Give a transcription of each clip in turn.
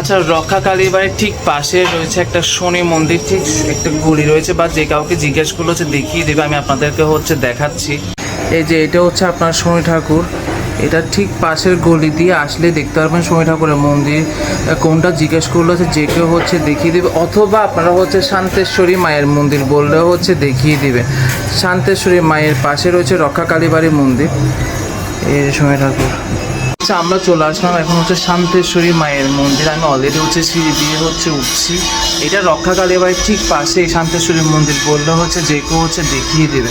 আচ্ছা রক্ষা কালীবাড়ির ঠিক পাশে রয়েছে একটা শনি মন্দির, ঠিক একটা গলি রয়েছে বা যে কাউকে জিজ্ঞেস করলে হচ্ছে দেখিয়ে দেবে, আমি আপনাদেরকে হচ্ছে দেখাচ্ছি। এই যে এটা হচ্ছে আপনার শনি ঠাকুর, এটা ঠিক পাশের গলি দিয়ে আসলে দেখতে পারবেন শনি ঠাকুরের মন্দির। কোনটা জিজ্ঞেস করলে হচ্ছে যে কেউ হচ্ছে দেখিয়ে দেবে, অথবা আপনারা হচ্ছে শান্তেশ্বরী মায়ের মন্দির বললেও হচ্ছে দেখিয়ে দেবে। শান্তেশ্বরী মায়ের পাশে রয়েছে রক্ষা কালীবাড়ি মন্দির। এই যে শনি ঠাকুর। আচ্ছা আমরা চলে আসলাম এখন হচ্ছে শান্তেশ্বরী মায়ের মন্দির। আমি অলরেডি হচ্ছে সিঁড়ি দিয়ে হচ্ছে উঠছি। এটা রক্ষা কালীবাড়ির ঠিক পাশে শান্তেশ্বরী মন্দির বললে হচ্ছে যে কেউ হচ্ছে দেখিয়ে দেবে।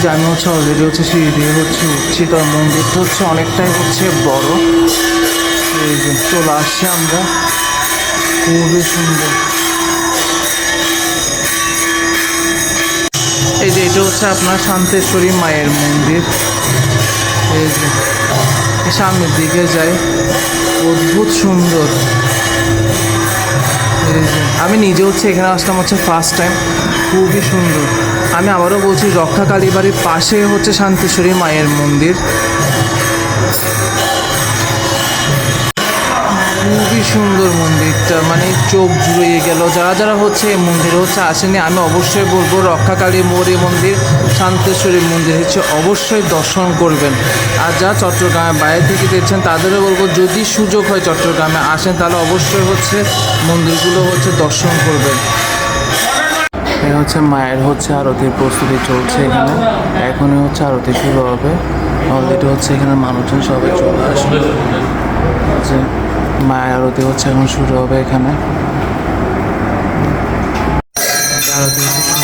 যে আমি হচ্ছে অলরেডি হচ্ছে সিঁড়ি দিয়ে হচ্ছে উঠছি, তো মন্দিরটা হচ্ছে অনেকটাই হচ্ছে বড়। এই যে চলে আসছি আমরা। খুবই সুন্দর। এই যে এটা হচ্ছে আপনার শান্তেশ্বরী মায়ের মন্দির। এই যে সামনের দিকে যাই। অদ্ভুত সুন্দর। আমি নিজে হচ্ছে এখানে আসলাম হচ্ছে ফার্স্ট টাইম খুবই সুন্দর। আমি আবারও বলছি রক্ষা কালীবাড়ির পাশে হচ্ছে শান্তেশ্বরী মায়ের মন্দির। খুবই সুন্দর মন্দিরটা মানে চোখ জুড়িয়ে গেল। যারা যারা হচ্ছে এই মন্দিরে হচ্ছে আসেনি, আমি অবশ্যই বলব রক্ষাকালী মৌরি মন্দির, শান্তেশ্বরী মন্দির হচ্ছে অবশ্যই দর্শন করবেন। আর যা চট্টগ্রামে বাইরে থেকে দেখছেন, তাদেরও বলব যদি সুযোগ হয় চট্টগ্রামে আসেন, তাহলে অবশ্যই হচ্ছে মন্দিরগুলো হচ্ছে দর্শন করবেন। এই হচ্ছে মায়ের হচ্ছে আরতির প্রস্তুতি চলছে এখানে। এখনই হচ্ছে আরতি শুরু হবে। অলরেডি হচ্ছে এখানে মানুষজন সবাই চলে আসবে। মায়ের আরতি হচ্ছে এখন শুরু হবে এখানে। আরতি হচ্ছে